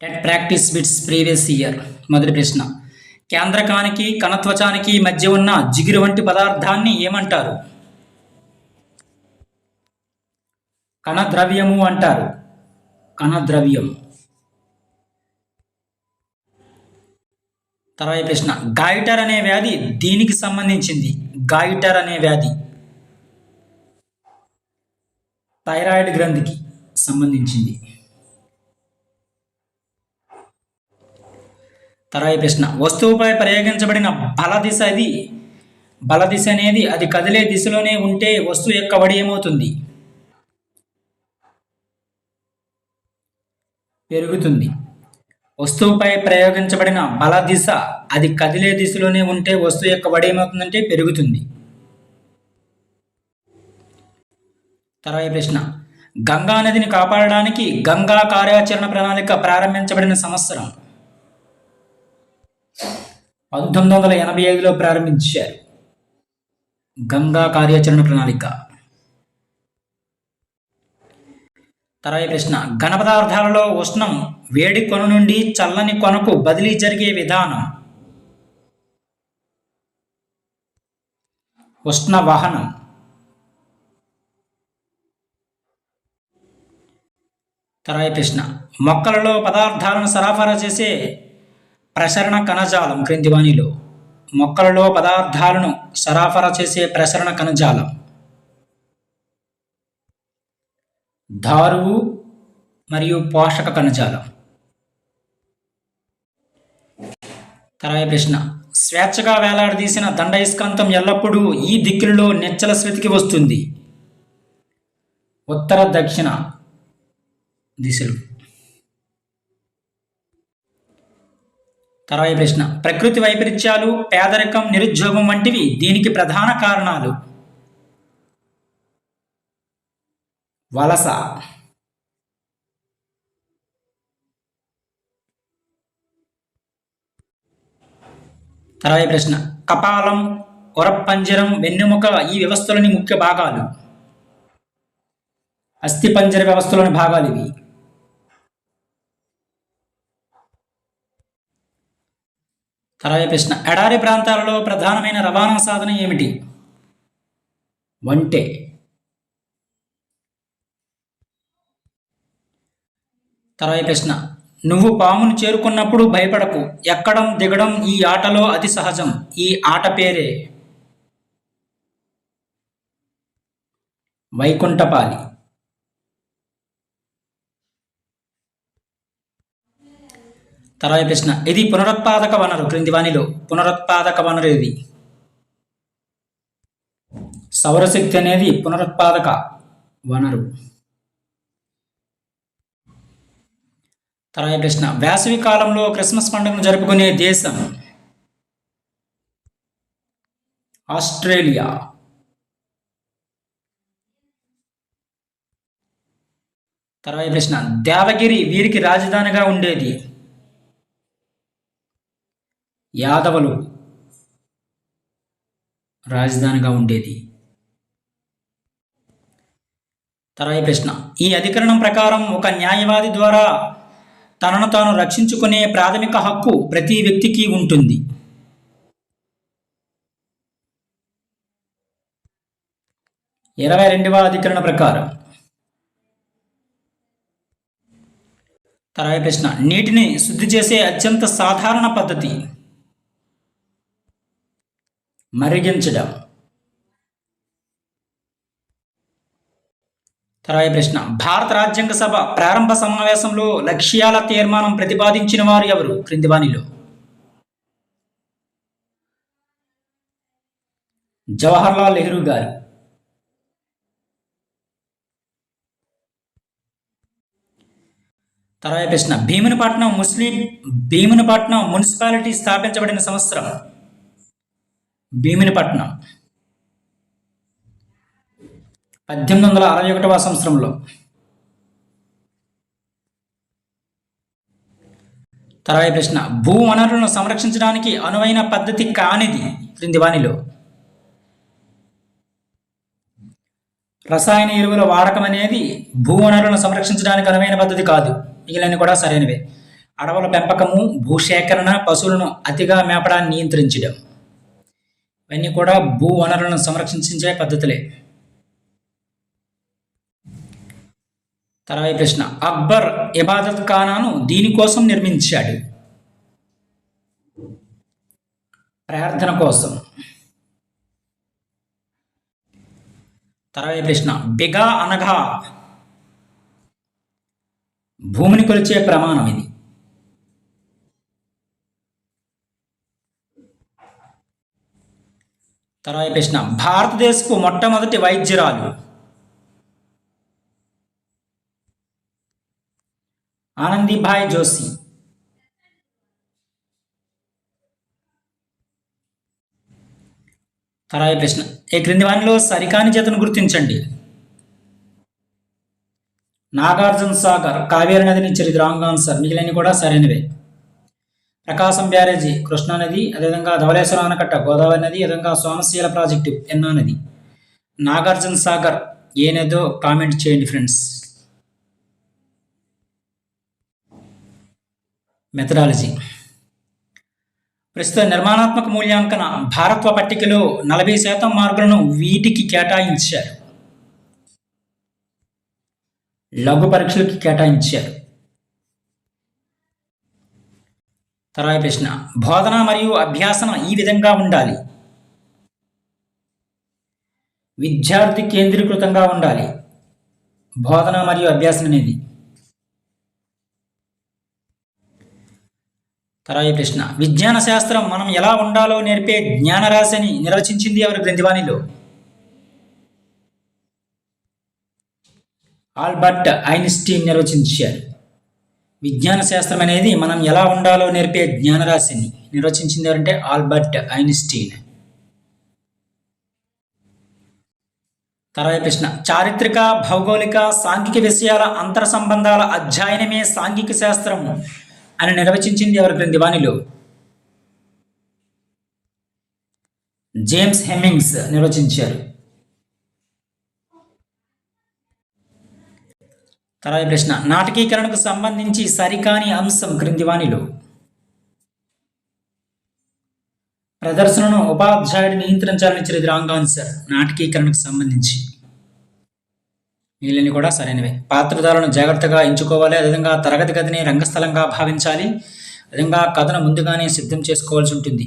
TET practice bits previous year మొదటి ప్రశ్న. కేంద్రకానికి కణత్వచానికి మధ్య ఉన్న జిగురు వంటి పదార్థాన్ని ఏమంటారు? కణద్రవ్యము అంటారు. కణద్రవ్యం తర్వాత ప్రశ్న. గాయిటర్ అనే వ్యాధి దీనికి సంబంధించింది. గాయిటర్ అనే వ్యాధి థైరాయిడ్ గ్రంథికి సంబంధించింది. తర్వాత ప్రశ్న. వస్తువుపై ప్రయోగించబడిన బల దిశ అది బల దిశ అనేది అది కదిలే దిశలోనే ఉంటే వస్తువు యొక్క వడి ఏమవుతుంది? పెరుగుతుంది. వస్తువుపై ప్రయోగించబడిన బల దిశ అది కదిలే దిశలోనే ఉంటే వస్తువు యొక్క వడి ఏమవుతుందంటే పెరుగుతుంది. తర్వాత ప్రశ్న. గంగా నదిని కాపాడడానికి గంగా కార్యాచరణ ప్రణాళిక ప్రారంభించబడిన సంవత్సరం. పంతొమ్మిది వందల ఎనభై ఐదులో ప్రారంభించారు. గంగా కార్యాచరణ ప్రణాళిక. తర్వాత ప్రశ్న ఘన పదార్థాలలో ఉష్ణం వేడి కొన నుండి చల్లని కొనకు బదిలీ జరిగే విధానం. ఉష్ణ వాహనం. తర్వాత ప్రశ్న మొక్కలలో పదార్థాలను సరఫరా చేసే ప్రసరణ కణజాలం క్రింది వాణిలో. మొక్కలలో పదార్థాలను సరఫరా చేసే ప్రసరణ కణజాలం. దారువు మరియు పోషక కణజాలం. తర్వాత ప్రశ్న. స్వేచ్ఛగా వేలాడదీసిన దండయస్కాంతం ఎల్లప్పుడూ ఈ దిక్కులలో నిచ్చల శృతికి వస్తుంది. ఉత్తర దక్షిణ దిశలు. తర్వాత ప్రశ్న. ప్రకృతి వైపరీత్యాలు పేదరికం నిరుద్యోగం వంటివి దీనికి ప్రధాన కారణాలు. వలస. తర్వాత ప్రశ్న. కపాలం ఉరపంజరం వెన్నెముక ఈ వ్యవస్థలోని ముఖ్య భాగాలు. అస్థిపంజర వ్యవస్థలోని భాగాలు ఇవి. తర్వాత ప్రశ్న. ఎడారి ప్రాంతాలలో ప్రధానమైన రవాణా సాధనం ఏమిటి? వంటే. తర్వాత ప్రశ్న. నువ్వు పామును చేరుకున్నప్పుడు భయపడకు. ఎక్కడం దిగడం ఈ ఆటలో అతి సహజం. ఈ ఆట పేరే. వైకుంఠపాలి. తర్వాత ప్రశ్న. ఇది పునరుత్పాదక వనరు క్రింది వాణిలో. పునరుత్పాదక వనరు ఇది సౌరశక్తి అనేది పునరుత్పాదక వనరు తర్వాత ప్రశ్న. వేసవి కాలంలో క్రిస్మస్ పండుగను జరుపుకునే దేశం? ఆస్ట్రేలియా. తర్వాత ప్రశ్న. దేవగిరి వీరికి రాజధానిగా ఉండేది? యాదవులు రాజధానిగా ఉండేది. తర్వాత ప్రశ్న. ఈ అధికరణం ప్రకారం ఒక న్యాయవాది ద్వారా తనను తాను రక్షించుకునే ప్రాథమిక హక్కు ప్రతి వ్యక్తికి ఉంటుంది. ఇరవై రెండవ అధికరణ ప్రకారం. తర్వాత ప్రశ్న. నీటిని శుద్ధి చేసే అత్యంత సాధారణ పద్ధతి. మరిగించడం. తర్వాత ప్రశ్న. భారత రాజ్యాంగ సభ ప్రారంభ సమావేశంలో లక్ష్యాల తీర్మానం ప్రతిపాదించిన వారు ఎవరు? క్రింది వాణిలో. జవహర్లాల్ నెహ్రూ గారు. తర్వాత ప్రశ్న. భీమునిపట్నం ముస్లిం భీమునిపట్నం మున్సిపాలిటీ స్థాపించబడిన సంవత్సరం. భీమినిపట్నం. పద్దెనిమిది వందల అరవై ఒకటవ సంవత్సరంలో. తర్వాత ప్రశ్న భూ వనరులను సంరక్షించడానికి అనువైన పద్ధతి కానిది? క్రింది వానిలో. రసాయన ఎరువుల వాడకం అనేది భూ వనరులను సంరక్షించడానికి అనువైన పద్ధతి కాదు. మిగిలిన కూడా సరైనవే. అడవుల పెంపకము భూసేకరణ పశువులను అతిగా మేపడాన్ని నియంత్రించడం. ఇవన్నీ కూడా భూ వనరులను సంరక్షించే పద్ధతులే. తర్వాత ప్రశ్న అక్బర్ ఇబాదత్ ఖానాను దీనికోసం నిర్మించాడు. ప్రార్థన కోసం. తర్వాత ప్రశ్న బిగా అనగా భూమిని కొలిచే ప్రమాణం ఇది. తర్వాత ప్రశ్న భారతదేశపు మొట్టమొదటి వైద్యురాలు. ఆనందీభాయ్ జోషి. తర్వాత ప్రశ్న ఈ క్రింది వానిలో సరికాని జతను గుర్తించండి? నాగార్జున సాగర్ కావేరి నదిని చరిత్ర రాంగ్ ఆన్సర్ మిగిలిన కూడా సరైనవే. ప్రకాశం బ్యారేజీ కృష్ణా నది అదేవిధంగా ధవళేశ్వరం ఆనకట్ట గోదావరి నది అదేవిధంగా సోమశీల ప్రాజెక్టు ఎన్నో నది. నాగార్జున సాగర్ ఏనేదో కామెంట్ చేయండి ఫ్రెండ్స్? మెథడాలజీ. ప్రస్తుత నిర్మాణాత్మక మూల్యాంకన భారత్వ పట్టికలో నలభై శాతం మార్కులను వీటికి కేటాయించారు. లఘు పరీక్షలకి కేటాయించారు. తర్వాత ప్రశ్న బోధన మరియు అభ్యాసన ఈ విధంగా ఉండాలి. విద్యార్థి కేంద్రీకృతంగా ఉండాలి. బోధన మరియు అభ్యాసన అనేది. తర్వాత ప్రశ్న విజ్ఞాన శాస్త్రం మనం ఎలా ఉండాలో నేర్పే జ్ఞానరాశిని నిర్వచించింది ఎవరి గ్రంథివాణిలో? ఆల్బర్ట్ ఐన్స్టీన్ నిర్వచించారు. విజ్ఞాన శాస్త్రం అనేది మనం ఎలా ఉండాలో నేర్పే జ్ఞానరాశిని నిర్వచించింది ఎవరంటే ఆల్బర్ట్ ఐన్స్టీన్. తర్వాత ప్రశ్న చారిత్రక భౌగోళిక సాంఘిక విషయాల అంతర సంబంధాల అధ్యయనమే సాంఘిక శాస్త్రము అని నిర్వచించింది ఎవరి క్రింది వాణిలో జేమ్స్ హెమ్మింగ్స్ నిర్వచించారు. తర్వాత ప్రశ్న నాటకీకరణకు సంబంధించి సరికాని అంశం క్రింది వాణిలో ప్రదర్శనను ఉపాధ్యాయుడు నియంత్రించాలని ఇచ్చేది రాంగ్ ఆన్సర్ నాటకీకరణకు సంబంధించి. మిగిలినవి కూడా సరైనవే. పాత్రధారులను జాగ్రత్తగా ఎంచుకోవాలి అదేవిధంగా తరగతి గదిని రంగస్థలంగా భావించాలి అదేవిధంగా కథను ముందుగానే సిద్ధం చేసుకోవాల్సి ఉంటుంది.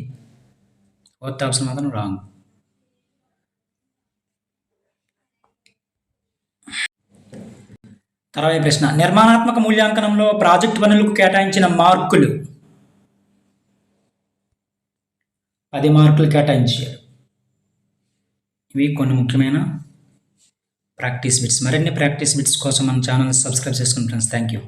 ఫోర్త్ ఆప్షన్ మాత్రం రాంగ్. తర్వాత ప్రశ్న. నిర్మాణాత్మక మూల్యాంకనంలో ప్రాజెక్ట్ పనులకు కేటాయించిన మార్కులు. పది మార్కులు కేటాయించారు. ఇవి కొన్ని ముఖ్యమైన ప్రాక్టీస్ బిట్స్. మరిన్ని ప్రాక్టీస్ బిట్స్ కోసం మన ఛానల్ సబ్స్క్రైబ్ చేసుకుని ఫ్రెండ్స్ థ్యాంక్ యూ